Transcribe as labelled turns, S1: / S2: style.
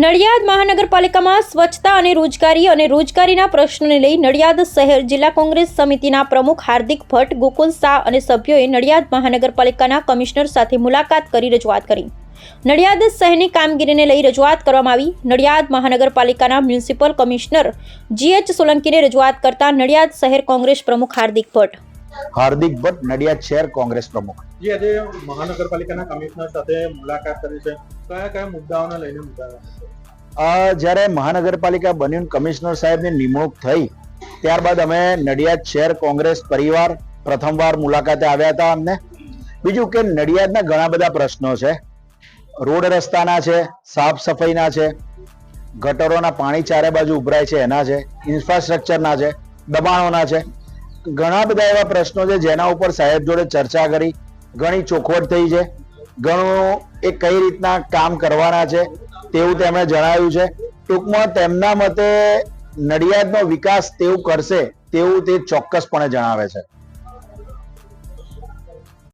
S1: નડિયાદ મહાનગરપાલિકામાં સ્વચ્છતા અને રોજગારી અને રોજગારીના પ્રશ્નને લઈ નડિયાદ શહેર જિલ્લા કોંગ્રેસ સમિતિના પ્રમુખ હાર્દિક ભટ્ટ ગોકુલ શાહ અને સભ્યોએ નડિયાદ મહાનગરપાલિકાના કમિશનર સાથે મુલાકાત કરી રજૂઆત કરી. નડિયાદ શહેરની કામગીરીને લઈ રજૂઆત કરવામાં આવી. નડિયાદ મહાનગરપાલિકાના મ્યુનિસિપલ કમિશનર જીએચ સોલંકીને રજૂઆત કરતા નડિયાદ શહેર કોંગ્રેસ પ્રમુખ હાર્દિક ભટ્ટ.
S2: હાર્દિક ભટ્ટ નડિયાદ શહેર કોંગ્રેસ પ્રમુખ.
S3: જી આજે મહાનગરપાલિકાના કમિશનર સાથે મુલાકાત કરી છે. કયા કયા મુદ્દાઓને લઈને મુદ્દા
S2: જ્યારે મહાનગરપાલિકા બન્યું કમિશનર સાહેબની નિમણૂક થઈ, ત્યારબાદ અમે નડિયાદ શહેર કોંગ્રેસ પરિવાર પ્રથમવાર મુલાકાતે આવ્યા હતા અમને. બીજું કે નડિયાદના ઘણા બધા પ્રશ્નો છે. રોડ રસ્તાના છે, સાફ સફાઈના છે, ગટરોના પાણી ચારે બાજુ ઉભરાય છે એના છે, ઇન્ફ્રાસ્ટ્રક્ચરના છે, દબાણોના છે. ઘણા બધા એવા પ્રશ્નો છે જેના ઉપર સાહેબ જોડે ચર્ચા કરી. ઘણી ચોખવટ થઈ છે. ઘણું એ કઈ રીતના કામ કરવાના છે તેવું તેમણે જણાવ્યું છે. ટૂંકમાં તેમના મતે નડિયાદનો વિકાસ તેવું કરશે તેવું તે ચોક્કસપણે જણાવે છે.